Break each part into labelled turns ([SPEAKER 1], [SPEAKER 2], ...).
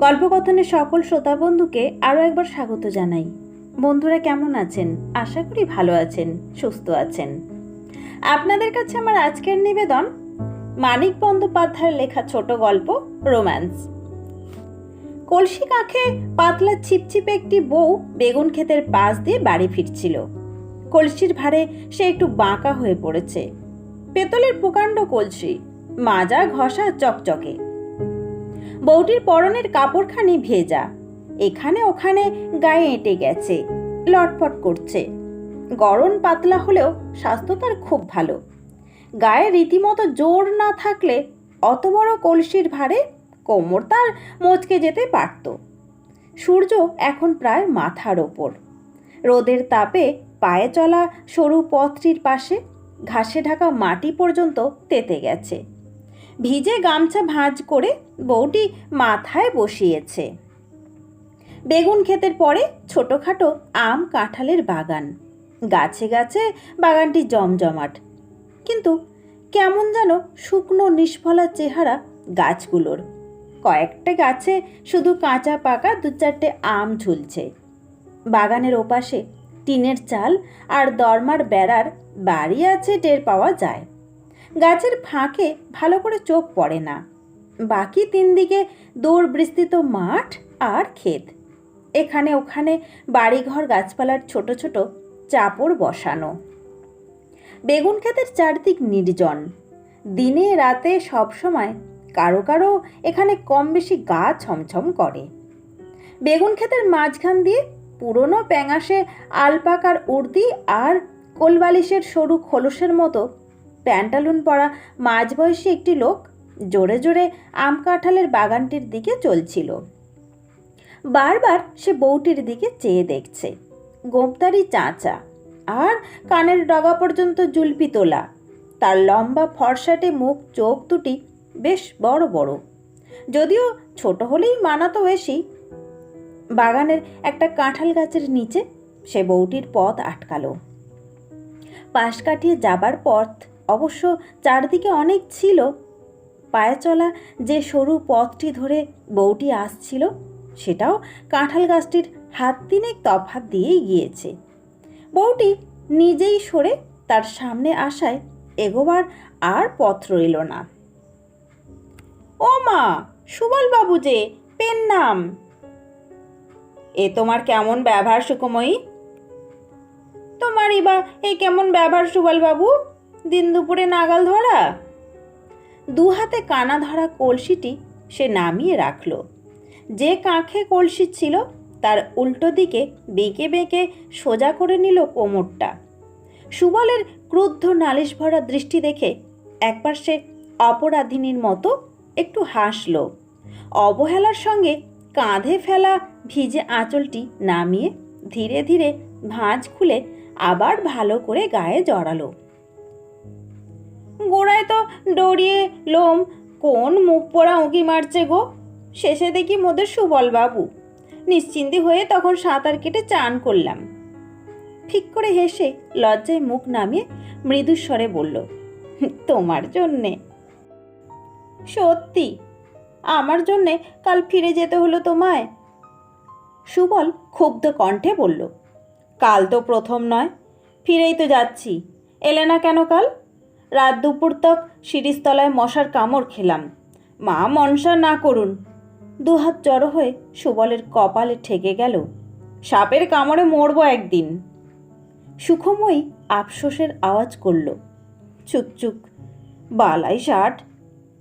[SPEAKER 1] গল্পকথনের সকল শ্রোতা বন্ধুকে আরও একবার স্বাগত জানাই। বন্ধুরা কেমন আছেন? আশা করি ভালো আছেন, সুস্থ আছেন। আপনাদের কাছে আমার আজকের নিবেদন, মানিক বন্দ্যোপাধ্যায়ের লেখা ছোট গল্প, রোম্যান্স। কলসি কাঁখে পাতলা ছিপছিপে একটি বউ বেগুন ক্ষেতের পাশ দিয়ে বাড়ি ফিরছিল। কলসির ভারে সে একটু বাঁকা হয়ে পড়েছে। পেতলের প্রকাণ্ড কলসি, মাজা, ঘষা, চকচকে। বউটির পরনের কাপড়খানি ভেজা। এখানে ওখানে গায়ে এঁটে গেছে, লটপট করছে। গরম পাতলা হলেও স্বাস্থ্য তার খুব ভালো। গায়ে রীতিমতো জোর না থাকলে অত বড় কলসির ভারে কোমর তার মচকে যেতে পারত। সূর্য এখন প্রায় মাথার ওপর। রোদের তাপে পায়ে চলা সরু পথটির পাশে ঘাসে ঢাকা মাটি পর্যন্ত তেতে গেছে। ভিজে গামছা ভাঁজ করে বউটি মাথায় বসিয়েছে। বেগুন ক্ষেতের পরে ছোটোখাটো আম কাঁঠালের বাগান। গাছে গাছে বাগানটি জমজমাট। কিন্তু কেমন যেন শুকনো নিষ্ফলা চেহারা গাছগুলোর। কয়েকটা গাছে শুধু কাঁচা পাকা দু চারটে আম ঝুলছে। বাগানের ওপাশে টিনের চাল আর দরমার বেড়ার বাড়ি আছে টের পাওয়া যায়। গাছের ফাঁকে ভালো করে চোখ পড়ে না। বাকি তিন দিকে দৌড় বিস্তৃত মাঠ আর ক্ষেত। এখানে ওখানে বাড়িঘর, গাছপালার ছোট ছোট চাপড় বসানো। বেগুন ক্ষেতের চারদিক নির্জন। দিনে রাতে সবসময় কারও কারও এখানে কম বেশি গা ছমছম করে। বেগুন ক্ষেতের মাঝখান দিয়ে পুরনো প্যাঙাশে আলপাকার উর্দি আর কোলবালিশের সরু খোলসের মতো প্যান্টালুন পরা মাঝবয়সী একটি লোক জোরে জোরে আম কাঁঠালের বাগানটির দিকে চলছিল। বারবার সে বউটির দিকে চেয়ে দেখছে। গোপতারি চাঁচা আর কানের ডগা পর্যন্ত জুলপি তোলা। তার লম্বা ফর্সাটে মুখ চোখ দুটি বেশ বড় বড়। যদিও ছোট হলেই মানাতো বেশি। বাগানের একটা কাঁঠাল গাছের নিচে সে বউটির পথ আটকালো। পাশ কাটিয়ে যাবার পথ অবশ্য চারদিকে অনেক ছিল। পায়ে চলা যে সরু পথটি ধরে বউটি আসছিল, সেটাও কাঁঠাল গাছটির হাত তিনেক তফাত দিয়েই গিয়েছে। বউটি নিজেই সরে তার সামনে আসায় এগোবার আর পথ রইল না। ও মা, সুবল বাবু যে, পেন নাম। এ তোমার কেমন ব্যবহার, সুকুময়ী? তোমারই বা এ কেমন ব্যবহার, সুবল বাবু? দিন দুপুরে নাগাল ধরা? দু হাতে কানা ধরা কলসিটি সে নামিয়ে রাখল। যে কাঁখে কলসি ছিল, তার উল্টো দিকে বেঁকে বেঁকে সোজা করে নিল কোমরটা। সুবলের ক্রুদ্ধ নালিশ ভরা দৃষ্টি দেখে একবার সে অপরাধিনীর মতো একটু হাসল। অবহেলার সঙ্গে কাঁধে ফেলা ভিজে আঁচলটি নামিয়ে ধীরে ধীরে ভাঁজ খুলে আবার ভালো করে গায়ে জড়ালো। গোড়ায় তো ডরিয়ে লোম। কোন মুখ পোড়া উঁকি মারছে গো? শেষে দেখি মোদের সুবল বাবু নিশ্চিন্তি হয়ে তখন সাঁতার কেটে চান করলাম। ঠিক করে হেসে লজ্জায় মুখ নামিয়ে মৃদুস্বরে বলল, তোমার জন্যে। সত্যি? আমার জন্যে? কাল ফিরে যেতে হলো তোমায়? সুবল ক্ষুব্ধ কণ্ঠে বলল, কাল তো প্রথম নয়। ফিরেই তো যাচ্ছি। এলে না কেন কাল? রাত দুপুর তক শিরিষতলায় মশার কামড় খেলাম। মা মনসা না করুন। দুহাত জড়ো হয়ে সুবলের কপালে ঠেকে গেল। সাপের কামড়ে মরবো একদিন। সুখময়ী আফসোসের আওয়াজ করল চুক চুক বালাই ষাট,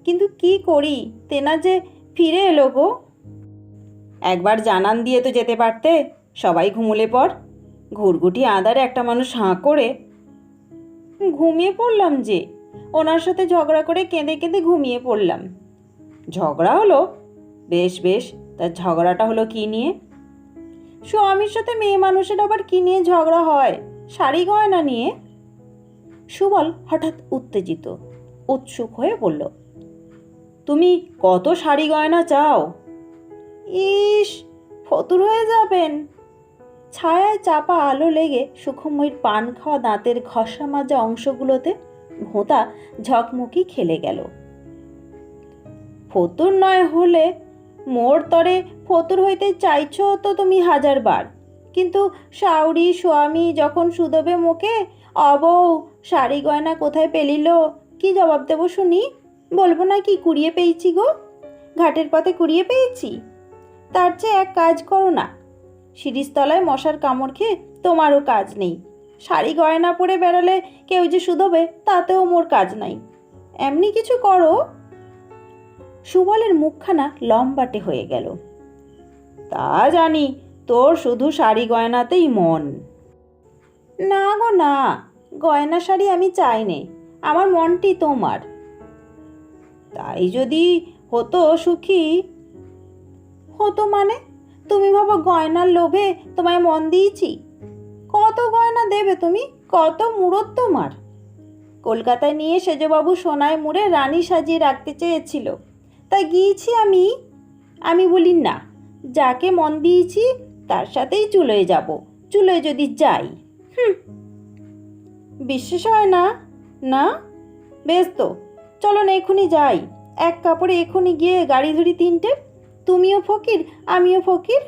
[SPEAKER 1] কিন্তু কি করি? তেনা যে ফিরে এলো গো। একবার জানান দিয়ে তো যেতে পারতে, সবাই ঘুমুলে পর। ঘুরগুটি আদারে একটা মানুষ হাঁ করে ঘুমিয়ে পড়লাম যে। ওনার সাথে ঝগড়া করে কেঁদে কেঁদে ঘুমিয়ে পড়লাম। ঝগড়া হলো? বেশ বেশ তার ঝগড়াটা হলো কি নিয়ে? স্বামীর সাথে মেয়ে মানুষের আবার কি নিয়ে ঝগড়া হয়? শাড়ি গয়না নিয়ে? সুবল হঠাৎ উত্তেজিত, উৎসুক হয়ে বলল, তুমি কত শাড়ি গয়না চাও? ইস, ফতুর হয়ে যাবেন। ছায়ায় চাপা আলো লেগে সুখময়ীর পান খাওয়া দাঁতের ঘষা মাজা অংশগুলোতে ভোঁতা ঝকমকি খেলে গেল। ফতুর নয় হলে মোর তরে ফতুর হইতে চাইছ তো তুমি হাজারবার। কিন্তু শাউরি স্বামী যখন সুদবে মুখে, অবৌ, শাড়ি গয়না কোথায় পেলিল? কি জবাব দেবো শুনি? বলব না কি কুড়িয়ে পেয়েছি গো? ঘাটের পথে কুড়িয়ে পেয়েছি? তার চেয়ে এক কাজ করো না। সিঁড়িস্তলায় মশার কামড় খেয়ে তোমারও কাজ নেই। শাড়ি গয়না পরে বেড়ালে কেউ যে শুধোবে, তাতেও মোর কাজ নাই। এমনি কিছু করো। সুবলের মুখখানা লম্বাটে হয়ে গেল। তা জানি, তোর শুধু শাড়ি গয়নাতেই মন। না গো, না, গয়না শাড়ি আমি চাই নে, আমার মনটি তোমার। তাই যদি হতো সুখী, হতো মানে? তুমি ভাবো গয়নার লোভে তোমায় মন দিয়েছি। কত গয়না দেবে তুমি? কত মুরত তোমার? কলকাতায় নিয়ে সেজবাবু সোনায় মুড়ে রানী সাজিয়ে রাখতে চেয়েছিল। তাই গিয়েছি আমি। আমি বলি, না, যাকে মন দিয়েছি, তার সাথেই চুলোয় যাব। চুলোয় যদি যাই। হুম। বিশ্বাস হয় না? না? বেশ তো চলো না এখনই যাই। এক কাপড়ে এখনই গিয়ে গাড়ি ধরি তিনটে তুমিও ফকির, আমিও ফকির?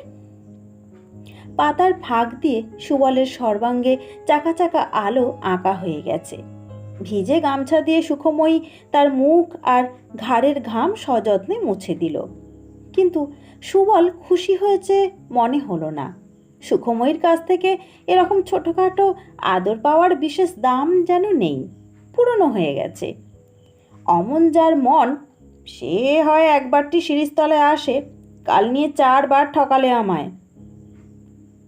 [SPEAKER 1] পাতার ফাঁক দিয়ে সুবলের সর্বাঙ্গে চাকা চাকা আলো আঁকা হয়ে গেছে। ভিজে গামছা দিয়ে সুখময়ী তার মুখ আর ঘাড়ের ঘাম সযত্নে মুছে দিল। কিন্তু সুবল খুশি হয়েছে মনে হলো না। সুখময়ীর কাছ থেকে এরকম ছোটোখাটো আদর পাওয়ার বিশেষ দাম যেন নেই, পুরনো হয়ে গেছে। অমন যার মন সে হয় একবারটি সিঁড়িস্তলায় আসে, কাল নিয়ে চারবার ঠকালে আমায়।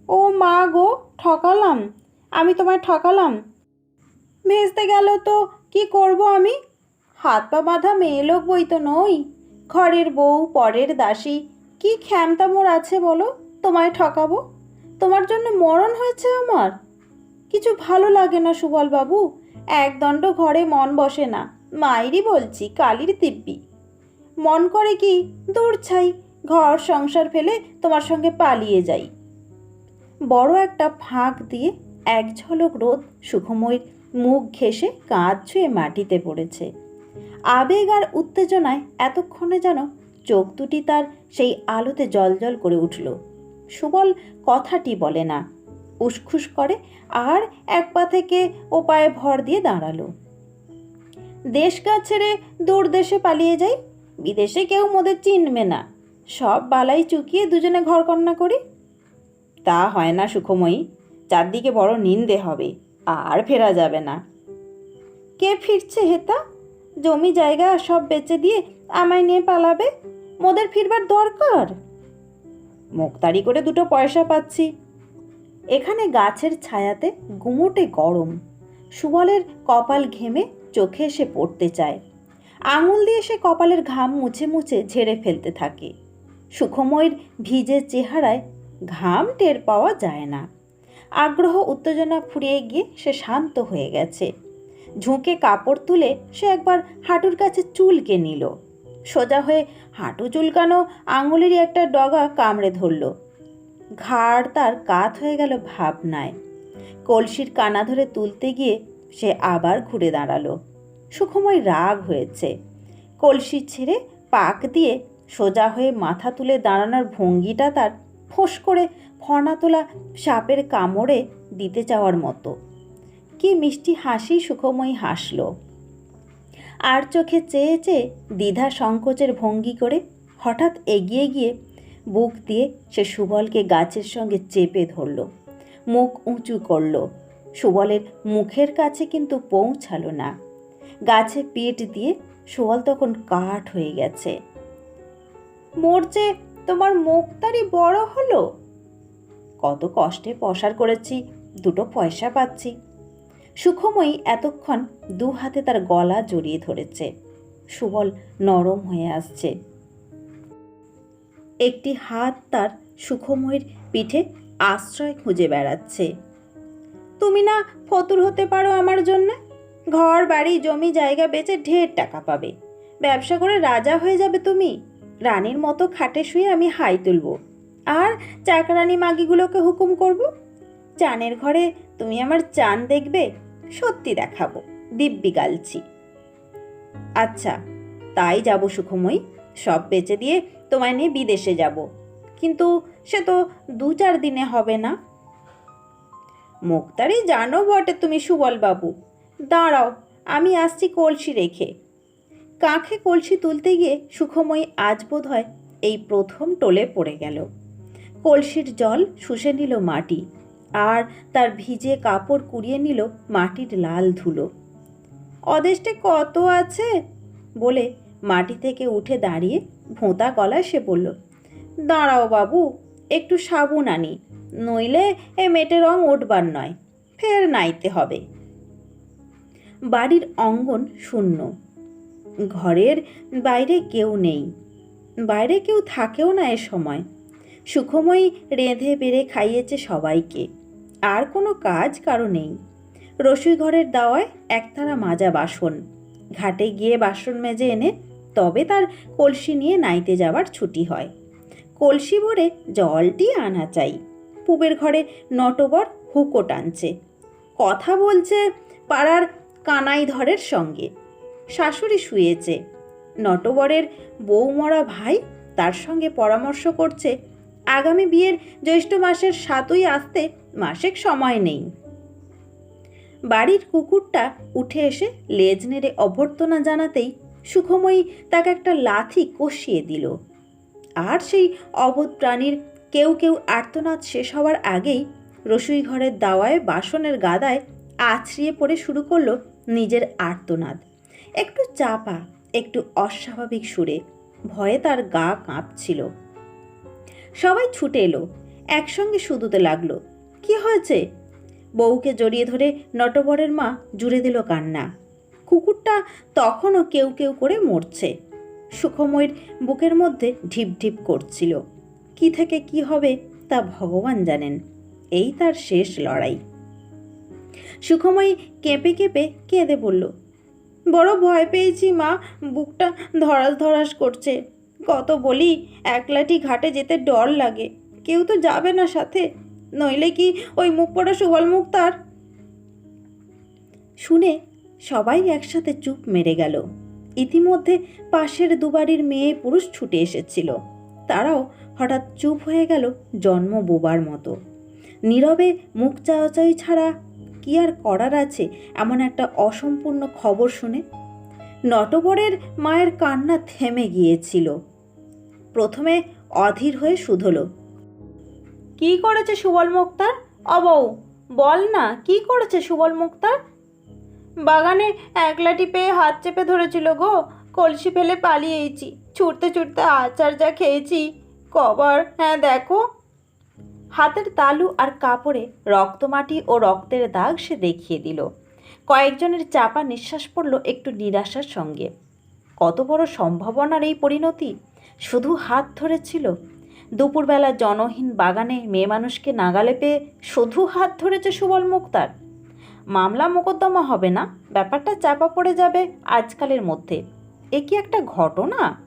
[SPEAKER 1] ও মা গো, ঠকালাম? আমি তোমায় ঠকালাম? ভেস্তে গেল তো, কি করব আমি? হাত পা বাঁধা মেয়ে লোক বই তো নই। ঘরের বউ, পরের দাসী, কি খ্যামতা মোর আছে বলো? তোমায় ঠকাবো? তোমার জন্য মরণ হয়েছে আমার? কিছু ভালো লাগে না সুবল বাবু একদণ্ড ঘরে মন বসে না। মায়েরই বলছি, কালির দিব্যি। মন করে কি? দূর ছাই, ঘর সংসার ফেলে তোমার সঙ্গে পালিয়ে যাই। বড় একটা ফাঁক দিয়ে এক ঝলক রোদ সুখময়ীর মুখ ঘেঁষে কাঁধ ছুঁয়ে মাটিতে পড়েছে। আবেগ আর উত্তেজনায় এতক্ষণে যেন চোখ দুটি তার সেই আলোতে জলজল করে উঠল। সুবল কথাটি বলে না। উসখুস করে আর এক পা থেকে ও পায়ে ভর দিয়ে দাঁড়াল। দেশ গা ছেড়ে দূর দেশে পালিয়ে যাই বিদেশে কেউ মোদের চিনবে না। সব বালাই চুকিয়ে দুজনে ঘরকন্যা করি। তা হয় না, সুখময়ী। চারদিকে বড় নিন্দে হবে, আর ফেরা যাবে না। কে ফিরছে হেতা? জমি জায়গা সব বেচে দিয়ে আমায় নিয়ে পালাবে? মোদের ফিরবার দরকার? মুক্তারি করে দুটো পয়সা পাচ্ছি। এখানে গাছের ছায়াতে গুমোটে গরম। সুবলের কপাল ঘেমে চোখে এসে পড়তে চায়। আঙুল দিয়ে সে কপালের ঘাম মুছে মুছে ঝেড়ে ফেলতে থাকে। সুখময়ীর ভিজে চেহারায় ঘাম টের পাওয়া যায় না। আগ্রহ উত্তেজনা ফুরিয়ে গিয়ে সে শান্ত হয়ে গেছে। ঝুঁকে কাপড় তুলে সে একবার হাঁটুর কাছে চুলকে নিল। সোজা হয়ে হাঁটু চুলকানো আঙুলেরই একটা ডগা কামড়ে ধরল। ঘাড় তার কাত হয়ে গেল ভাবনায়। কলসির কানা ধরে তুলতে গিয়ে সে আবার ঘুরে দাঁড়াল। সুখময় রাগ হয়েছে। কলসি ছেড়ে পাক দিয়ে সোজা হয়ে মাথা তুলে দাঁড়ানোর ভঙ্গিটা তার ফোঁস করে ফনা তোলা সাপের কামড়ে দিতে চাওয়ার মতো। কি মিষ্টি হাসি সুখময়ী হাসল। আর চোখে চেয়ে চেয়ে দ্বিধা সংকোচের ভঙ্গি করে হঠাৎ এগিয়ে গিয়ে বুক দিয়ে সে সুবলকে গাছের সঙ্গে চেপে ধরল। মুখ উঁচু করল। সুবলের মুখের কাছে কিন্তু পৌঁছালো না। গাছে পেট দিয়ে সুবল তখন কাঠ হয়ে গেছে। মোরচে তোমার মুখটারই বড় হলো। কত কষ্টে পসার করেছি, দুটো পয়সা পাচ্ছি। সুখময়ী এতক্ষণ দু হাতে তার গলা জড়িয়ে ধরেছে। সুবল নরম হয়ে আসছে। একটি হাত তার সুখময়ীর পিঠে আশ্রয় খুঁজে বেড়াচ্ছে। তুমি না ফতুর হতে পারো আমার জন্য? ঘর, বাড়ি, জমি, জায়গা বেচে ঢের টাকা পাবে। ব্যবসা করে রাজা হয়ে যাবে তুমি। রানীর মতো খাটে শুয়ে আমি হাই তুলব। আর চাকরানি মাগিগুলোকে হুকুম করব? চানের ঘরে তুমি আমার চান দেখবে, সত্যি দেখাবো, দিব্যি গালছি। আচ্ছা তাই যাব সুখময়ী, সব বেচে দিয়ে তোমায় নিয়ে বিদেশে যাব। কিন্তু সে তো দু চার দিনে হবে না। মুক্তারি, জানো বটে তুমি সুবল বাবু দাঁড়াও, আমি আসছি কলসি রেখে। কাঁখে কলসি তুলতে গিয়ে সুখময়ী আজ বোধ হয় এই প্রথম টোলে পড়ে গেল। কলসির জল শুষে নিল মাটি, আর তার ভিজে কাপড় কুড়িয়ে নিল মাটির লাল ধুলো। অদেষ্টে কত আছে? বলে মাটি থেকে উঠে দাঁড়িয়ে ভোঁতা গলায় সে বলল, দাঁড়াও বাবু, একটু সাবুন আনি, নইলে এ মেটে রং উঠবার নয়, ফের নাইতে হবে। বাড়ির অঙ্গন শূন্য। ঘরের বাইরে কেউ নেই। বাইরে কেউ থাকেও না এ সময়। সুখময়ী রেঁধে বেড়ে খাইয়েছে সবাইকে। আর কোনো কাজ কারও নেই। রসুই ঘরের দাওয়ায় একতারা মাজা বাসন। ঘাটে গিয়ে বাসন মেজে এনে তবে তার কলসি নিয়ে নাইতে যাওয়ার ছুটি হয়। কলসি ভরে জলটি আনা চাই। পুবের ঘরে নটবর হুকো টানছে। কথা বলছে পাড়ার কানাই ধরের সঙ্গে। শাশুড়ি শুয়েছে। নটবরের বৌমরা ভাই তার সঙ্গে পরামর্শ করছে, আগামী বিয়ের জ্যৈষ্ঠ মাসের সাতই আসতে মাসেক সময় নেই। বাড়ির কুকুরটা উঠে এসে লেজ নেড়ে অভ্যর্থনা জানাতেই সুখময়ী তাকে একটা লাথি কষিয়ে দিল। আর সেই অবোধ প্রাণীর কেউ কেউ আর্তনাদ শেষ হওয়ার আগেই রসুই ঘরের দাওয়ায় বাসনের গাদায় আছড়িয়ে পড়ে শুরু করল নিজের আর্তনাদ। একটু চাপা, একটু অস্বাভাবিক সুরে ভয়ে তার গা কাঁপছিল। সবাই ছুটে এলো, একসঙ্গে শুধুতে লাগল। কি হয়েছে? বউকে জড়িয়ে ধরে নটবরের মা জুড়ে দিল কান্না। কুকুরটা তখনও কেউ কেউ করে মরছে। সুখময়ের বুকের মধ্যে ঢিপ ঢিপ করছিল। কি থেকে কি হবে তা ভগবান জানেন। এই তার শেষ লড়াই। সুখময়ী কেঁপে কেঁপে কেঁদে বলল, বড় ভয় পেয়েছি মা, বুকটা ধরাস ধরাস করছে। কত বলি একলাটি ঘাটে যেতে ডর লাগে। কেউ তো যাবে না সাথে, নইলে কি ওই মুখ পড়া সুবল মুখ তার? শুনে সবাই একসাথে চুপ মেরে গেল। ইতিমধ্যে পাশের দুবাড়ির মেয়ে পুরুষ ছুটে এসেছিল। তারাও হঠাৎ চুপ হয়ে গেল জন্ম বোবার মতো। নীরবে মুখ চাওয়াচাই ছাড়া কি আর করার আছে এমন একটা অসম্পূর্ণ খবর শুনে? নটবরের মায়ের কান্না থেমে গিয়েছিল। প্রথমে অধীর হয়ে শুধল, কি করেছে সুবল মুক্তার? অবৌ বল না, কি করেছে সুবল মুক্তার? বাগানে একলাটি পেয়ে হাত চেপে ধরেছিল গো, কলসি ফেলে পালিয়েছি, ছুটতে ছুটতে আচার যা খেয়েছি। কবার হ্যাঁ দেখো হাতের তালু আর কাপড়ে রক্তমাটি ও রক্তের দাগ সে দেখিয়ে দিল। কয়েকজনের চাপা নিঃশ্বাস পড়ল একটু নিরাশার সঙ্গে। কত বড় সম্ভাবনার এই পরিণতি? শুধু হাত ধরেছিল। দুপুরবেলা জনহীন বাগানে মেয়ে মানুষকে নাগালে পেয়ে শুধু হাত ধরেছে সুবল মুক্তার। মামলা মোকদ্দমা হবে না? ব্যাপারটা চাপা পড়ে যাবে আজকালের মধ্যে। এ কি একটা ঘটনা?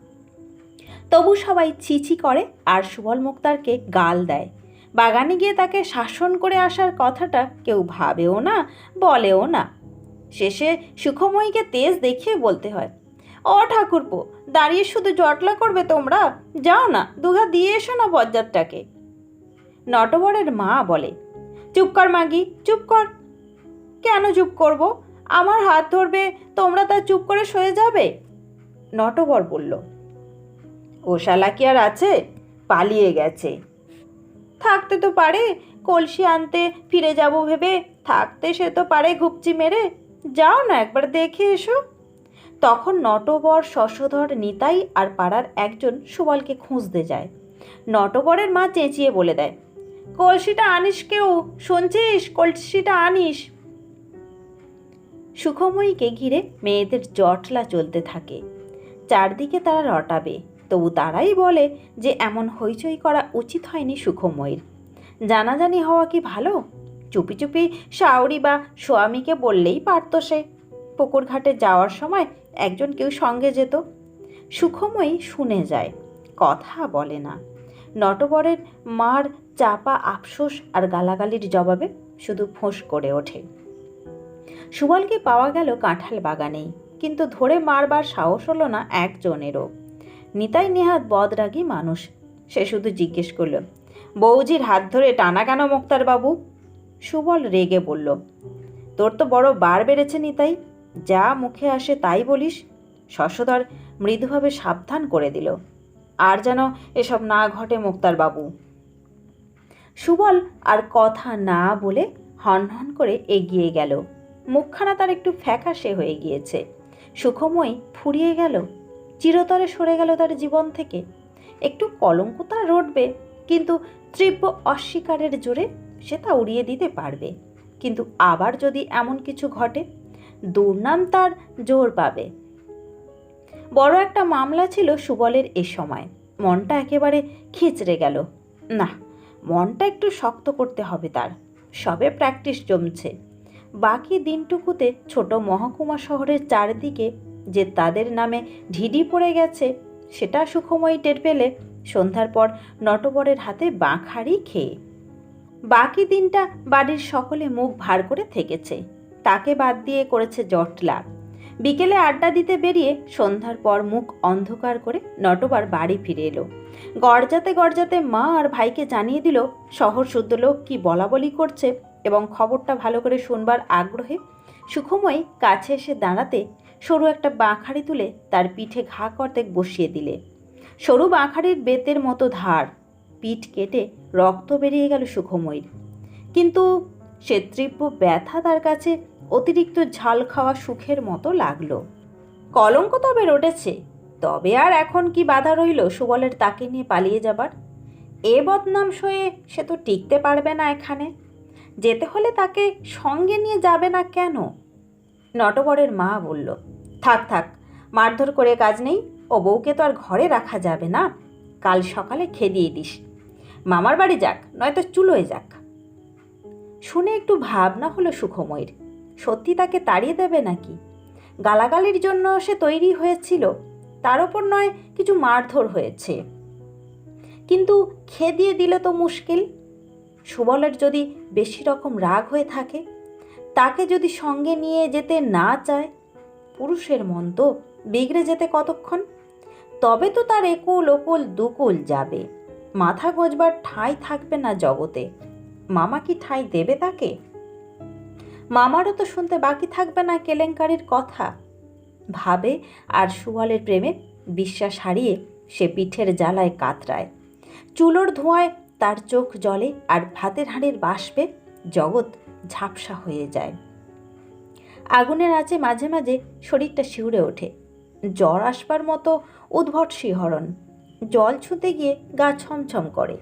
[SPEAKER 1] তবু সবাই ছিছি করে আর সুবল মুক্তারকে গাল দেয়। বাগানে গিয়ে তাকে শাসন করে আসার কথাটা কেউ ভাবেও না, বলেও না। শেষে সুখময়ীকে তেজ দেখিয়ে বলতে হয়, ও ঠাকুরপো, দাঁড়িয়ে শুধু জটলা করবে তোমরা? যাও না, দুঘা দিয়ে এসো না বজ্জাতটাকে। নটবরের মা বলে, চুপ কর মাগি, চুপ কর। কেন চুপ করব? আমার হাত ধরবে, তোমরা তা চুপ করে সয়ে যাবে? নটবর বলল, ও কি আর আছে? পালিয়ে গেছে। থাকতে তো পারে, কলসি আনতে ফিরে যাব ভেবে, থাকতে সে তো পারে ঘুপচি মেরে। যাও না একবার দেখে এসো। তখন নটবর, শশধর, নিতাই আর পাড়ার একজন সুবলকে খুঁজতে যায়। নটবরের মা চেঁচিয়ে বলে দেয়, কলসিটা আনিস কেউ? শুনছিস? কলসিটা আনিস? সুখময়ীকে ঘিরে মেয়েদের জটলা চলতে থাকে। চারদিকে তারা রটাবে। তবু তারাই বলে যে এমন হইচই করা উচিত হয়নি সুখময়ীর। জানাজানি হওয়া কি ভালো? চুপি চুপি শাওরি বা স্বামীকে বললেই পারত সে। পুকুর ঘাটে যাওয়ার সময় একজন কেউ সঙ্গে যেত। সুখময়ী শুনে যায়, কথা বলে না। নটবরের মার চাপা আফসোস আর গালাগালির জবাবে শুধু ফোঁস করে ওঠে। সুবলকে পাওয়া গেল কাঁঠাল বাগানেই, কিন্তু ধরে মারবার সাহস হলো না একজনেরও। নিতাই নেহাত বদরাগী মানুষ। সে শুধু জিজ্ঞেস করল বৌজির হাত ধরে টানা কেন মোক্তার বাবু? সুবল রেগে বলল, তোর তো বড় বার বেড়েছে নিতাই, যা মুখে আসে তাই বলিস। শশধর মৃদুভাবে সাবধান করে দিল, আর যেন এসব না ঘটে মুক্তার বাবু। সুবল আর কথা না বলে হন হন করে এগিয়ে গেল। মুখখানা তার একটু ফ্যাকাশে হয়ে গিয়েছে। সুখময় ফুরিয়ে গেল। চিরতরে সরে গেল তার জীবন থেকে। একটু কলঙ্ক তার রটবে, কিন্তু তীব্র অস্বীকারের জোরে সে তা উড়িয়ে দিতে পারবে। কিন্তু আবার যদি এমন কিছু ঘটে, দুর্নাম তার জোর পাবে। বড় একটা মামলা ছিল সুবলের এ সময়। মনটা একেবারে খিচড়ে গেল। না, মনটা একটু শক্ত করতে হবে তার। সবে প্র্যাকটিস জমছে। বাকি দিনটুকুতে ছোট মহকুমা শহরের চারদিকে যে তাদের নামে ঢিডি পড়ে গেছে, সেটা সুখময়ী টের পেলে সন্ধ্যার পর নটবরের হাতে বাঁখাড়ি খেয়ে। বাকি দিনটা বাড়ির সকলে মুখ ভার করে থেকেছে। তাকে বাদ দিয়ে করেছে জটলা। বিকেলে আড্ডা দিতে বেরিয়ে সন্ধ্যার পর মুখ অন্ধকার করে নটবার বাড়ি ফিরে এলো। গরজাতে গরজাতে মা আর ভাইকে জানিয়ে দিল, শহর শুদ্ধ লোক কি বলা বলি করছে? এবং খবরটা ভালো করে শুনবার আগ্রহে সুখময় কাছে এসে দাঁড়াতে সরু একটা বাঁখাড়ি তুলে তার পিঠে ঘা কর্তেক বসিয়ে দিলে। সরু বাঁখাড়ির বেতের মতো ধার। পিঠ কেটে রক্ত বেরিয়ে গেল সুখময়ীর। কিন্তু সে তীব্র ব্যথা তার কাছে অতিরিক্ত ঝাল খাওয়া সুখের মতো লাগল। কলঙ্ক তবে রটেছে। তবে আর এখন কি বাধা রইল সুবলের তাকে নিয়ে পালিয়ে যাবার? এ বদনাম সয়ে সে তো টিকতে পারবে না এখানে। যেতে হলে তাকে সঙ্গে নিয়ে যাবে না কেন? নটবরের মা বলল থাক থাক, মারধর করে কাজ নেই, ও বউকে তো আর ঘরে রাখা যাবে না। কাল সকালে খেদিয়ে দিস। মামার বাড়ি যাক, নয়তো চুলোয় যাক। শুনে একটু ভাবনা হলো সুখময়ীর। সত্যি তাকে তাড়িয়ে দেবে নাকি? গালাগালির জন্য সে তৈরি হয়েছিল, তার ওপর নয়, কিছু মারধর হয়েছে। কিন্তু খেদিয়ে দিলে তো মুশকিল। সুবলের যদি বেশি রকম রাগ হয়ে থাকে, তাকে যদি সঙ্গে নিয়ে যেতে না চায় পুরুষের মন তো বিগড়ে যেতে কতক্ষণ? তবে তো তার একুল, ওকুল, দুকুল যাবে। মাথা গোজবার ঠাঁই থাকবে না জগতে। মামা কি ঠাঁই দেবে তাকে? মামারও তো শুনতে বাকি থাকবে না কেলেঙ্কারির কথা। ভাবে আর সুবলের প্রেমে বিশ্বাস হারিয়ে সে পিঠের জ্বালায় কাতরায়। চুলোর ধোঁয়ায় তার চোখ জলে আর ভাতের হাঁড়ির বাষ্পে জগৎ ঝাপসা হয়ে যায়। আগুনের আঁচে মাঝে মাঝে শরীরটা শিউরে ওঠে। জ্বর আসবার মতো উদ্ভট শিহরণ। জল ছুঁতে গিয়ে গা ছমছম করে।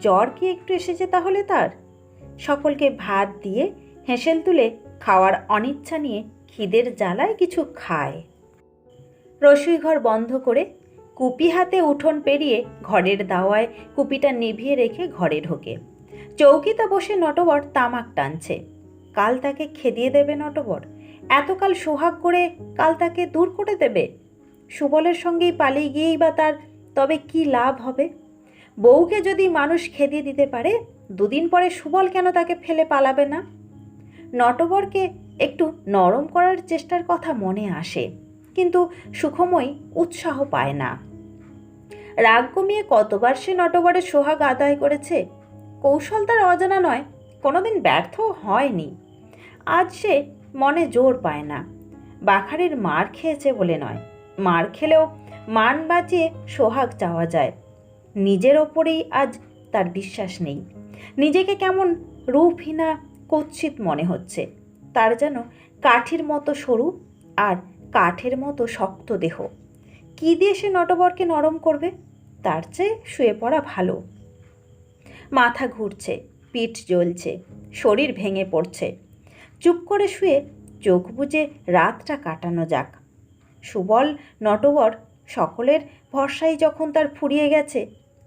[SPEAKER 1] জ্বর কি একটু এসেছে তাহলে তার? সকলকে ভাত দিয়ে হেঁসেল তুলে খাওয়ার অনিচ্ছা নিয়ে খিদের জ্বালায় কিছু খায়। রসুই ঘর বন্ধ করে কুপি হাতে উঠোন পেরিয়ে ঘরের দাওয়ায় কুপিটা নিভিয়ে রেখে ঘরে ঢোকে। চৌকিতে বসে নটবর তামাক টানছে। কাল তাকে খেদিয়ে দেবে নটবর। এতকাল সোহাগ করে কাল তাকে দূর করে দেবে? সুবলের সঙ্গেই পালিয়ে গিয়েই বা তার তবে কি লাভ হবে? বউকে যদি মানুষ খেদিয়ে দিতে পারে, দুদিন পরে সুবল কেন তাকে ফেলে পালাবে না? নটবরকে একটু নরম করার চেষ্টার কথা মনে আসে, কিন্তু সুখময় উৎসাহ পায় না। রাগ কমিয়ে কতবার সে নটবরের সোহাগ আদায় করেছে? কৌশল তার অজানা নয়। কোনোদিন ব্যর্থ হয়নি। আজ সে মনে জোর পায় না। বাখারির মার খেয়েছে বলে নয়। মার খেলেও মান বাঁচিয়ে সোহাগ চাওয়া যায়। নিজের ওপরেই আজ তার বিশ্বাস নেই। নিজেকে কেমন রূপহীনা, কুৎসিত মনে হচ্ছে। তার যেন কাঠির মতো সরু আর কাঠের মতো শক্ত দেহ। কী দিয়ে সে নটবরকে নরম করবে? তার চেয়ে শুয়ে পড়া ভালো। মাথা ঘুরছে। পিঠ জ্বলছে, শরীর ভেঙে পড়ছে। চুপ করে শুয়ে চোখ বুজে রাতটা কাটানো যাক। সুবল, নটবর সকলের ভরসাই যখন তার ফুরিয়ে গেছে,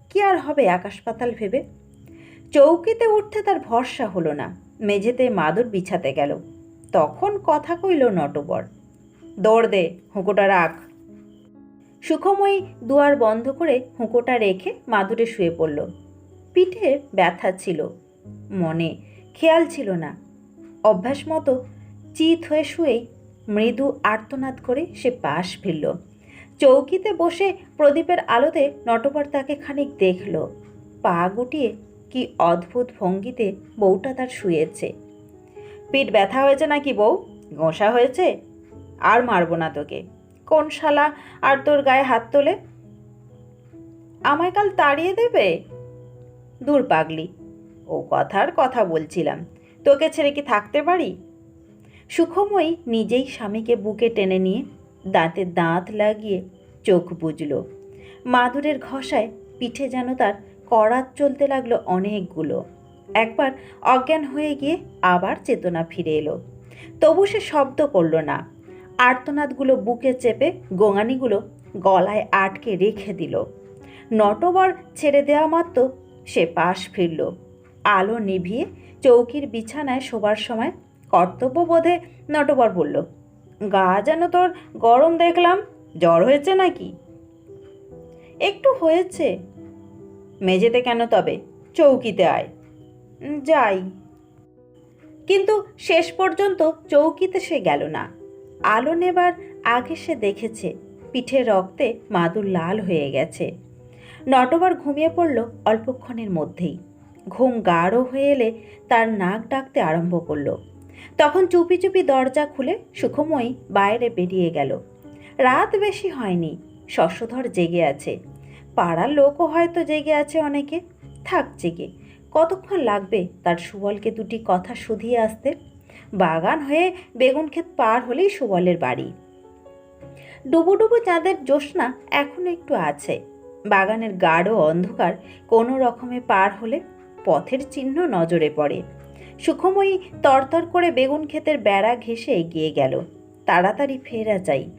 [SPEAKER 1] কি আর হবে আকাশ পাতাল ভেবে? চৌকিতে উঠতে তার ভরসা হলো না, মেঝেতে মাদুর বিছাতে গেল। তখন কথা কইল নটবর, দৌড় দে, হুঁকোটা রাখ। সুখময়ী দুয়ার বন্ধ করে হুঁকোটা রেখে মাদুরে শুয়ে পড়ল। পিঠে ব্যথা ছিল মনে খেয়াল ছিল না। অভ্যাস মতো চিত হয়ে শুয়েই মৃদু আর্তনাদ করে সে পাশ ফিরল। চৌকিতে বসে প্রদীপের আলোতে নটবর তাকে খানিক দেখল। পা গুটিয়ে কি অদ্ভুত ভঙ্গিতে বউটা তার শুয়েছে। পিঠ ব্যথা হয়েছে নাকি বউ? গোসা হয়েছে? আর মারবো না তোকে। কোন শালা আর তোর গায়ে হাত তোলে? আমায় কাল তাড়িয়ে দেবে? দূর পাগলি। ও কথার কথা বলছিলাম। তোকে ছেড়ে কি থাকতে পারি? সুখময়ী নিজেই স্বামীকে বুকে টেনে নিয়ে দাঁতে দাঁত লাগিয়ে চোখ বুঝল মাদুরের ঘষায় পিঠে যেন তার করাত চলতে লাগল অনেকগুলো। একবার অজ্ঞান হয়ে গিয়ে আবার চেতনা ফিরে এলো। তবু সে শব্দ করল না। আর্তনাদগুলো বুকে চেপে গোঙানিগুলো গলায় আটকে রেখে দিল। নটবর ছেড়ে দেওয়া মাত্র সে পাশ ফিরল। আলো নিভিয়ে চৌকির বিছানায় শোবার সময় কর্তব্যবোধে নটবর বলল, গা যেন তোর গরম দেখলাম, জ্বর হয়েছে নাকি? একটু হয়েছে। মেঝেতে কেন তবে? চৌকিতে আয়। যাই। কিন্তু শেষ পর্যন্ত চৌকিতে সে গেল না। আলো নেবার আগে সে দেখেছে, পিঠে রক্তে মাদুর লাল হয়ে গেছে। নটবার ঘুমিয়ে পড়ল অল্পক্ষণের মধ্যেই। ঘুম গাঢ় হয়ে এলে তার নাক ডাকতে আরম্ভ করল। তখন চুপি চুপি দরজা খুলে সুখময়ী বাইরে বেরিয়ে গেল। রাত বেশি হয়নি শস্যধর জেগে আছে। পাড়ার লোকও হয়তো জেগে আছে অনেকে। থাক জেগে, কতক্ষণ লাগবে তার সুবলকে দুটি কথা শুধিয়ে আসতে? বাগান হয়ে বেগুন ক্ষেত পার হলেই সুবলের বাড়ি। ডুবু ডুবু চাঁদের জ্যোৎস্না এখনও একটু আছে। বাগানের গাঢ় অন্ধকার কোনো রকমে পার হলে পথের চিহ্ন নজরে পড়ে। সুখময়ী তরতর করে বেগুন ক্ষেতের বেড়া ঘেঁষে এগিয়ে গেল। তাড়াতাড়ি ফেরা চাই।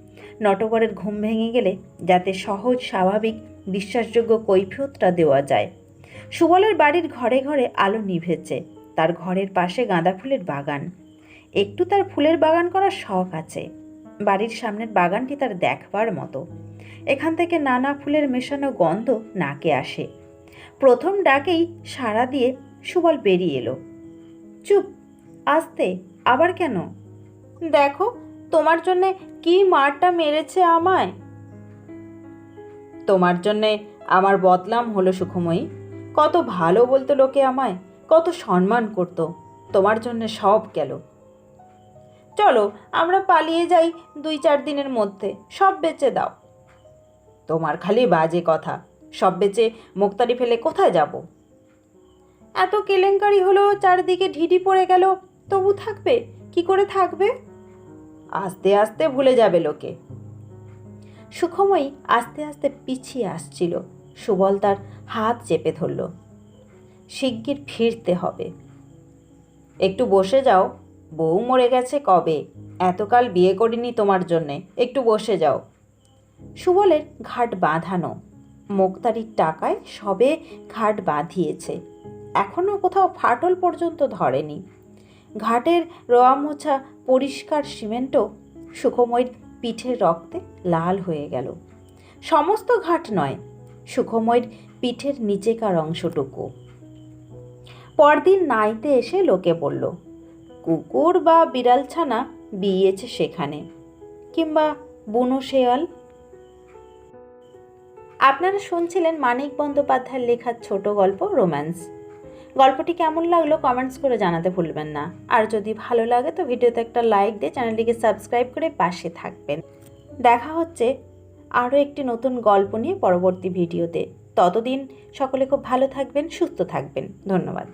[SPEAKER 1] নটবরের ঘুম ভেঙে গেলে যাতে সহজ, স্বাভাবিক, বিশ্বাসযোগ্য কৈফিয়তটা দেওয়া যায়। সুবলের বাড়ির ঘরে ঘরে আলো নিভেছে। তার ঘরের পাশে গাঁদা ফুলের বাগান। একটু তার ফুলের বাগান করার শখ আছে। বাড়ির সামনের বাগানটি তার দেখবার মতো। এখান থেকে নানা ফুলের মেশানো গন্ধ নাকে আসে। প্রথম ডাকেই সাড়া দিয়ে সুবল বেরিয়ে এলো। চুপ, আস্তে, আবার কেন? দেখো, তোমার জন্যে কি মারটা মেরেছে আমায়? তোমার জন্যে আমার বদলাম হলো সুখময়ী কত ভালো বলতো লোকে আমায়, কত সম্মান করত, তোমার জন্যে সব গেল। চলো, আমরা পালিয়ে যাই দুই চার দিনের মধ্যে, সব বেচে দাও। তোমার খালি বাজে কথা। সব বেচে মুক্তারি ফেলে কোথায় যাব? এত কেলেঙ্কারি হলো চারিদিকে ঢিডি পড়ে গেল, তবু থাকবে? কি করে থাকবে? আস্তে আস্তে ভুলে যাবে লোকে। সুখময়ী আস্তে আস্তে পিছিয়ে আসছিল, সুবল তার হাত চেপে ধরল। শিগগির ফিরতে হবে। একটু বসে যাও, বউ মরে গেছে কবে? এতকাল বিয়ে করিনি তোমার জন্যে, একটু বসে যাও। সুবলের ঘাট বাঁধানো মুক্তারির টাকায় সবে ঘাট বাঁধিয়েছে। এখনও কোথাও ফাটল পর্যন্ত ধরেনি। ঘাটের মোছা, পরিষ্কার সিমেন্টও সুখময়ীর পিঠের রক্তে লাল হয়ে গেল। সমস্ত ঘাট নয়, সুখময়ীর পিঠের নিচেকার অংশটুকু। পরদিন নাইতে এসে লোকে বলল, কুকুর বা বিড়াল ছানা বিয়েছে সেখানে, কিংবা বুনো শেয়াল আপনারা শুনছিলেন মানিক বন্দ্যোপাধ্যায়ের লেখা ছোট গল্প, রোম্যান্স। গল্পটি কেমন লাগল কমেন্টস করে জানাতে ভুলবেন না। আর যদি ভালো লাগে তো ভিডিওতে একটা লাইক দিয়ে চ্যানেলটিকে সাবস্ক্রাইব করে পাশে থাকবেন। দেখা হচ্ছে আরও একটি নতুন গল্প নিয়ে পরবর্তী ভিডিওতে। ততদিন সকলে খুব ভালো থাকবেন, সুস্থ থাকবেন। ধন্যবাদ।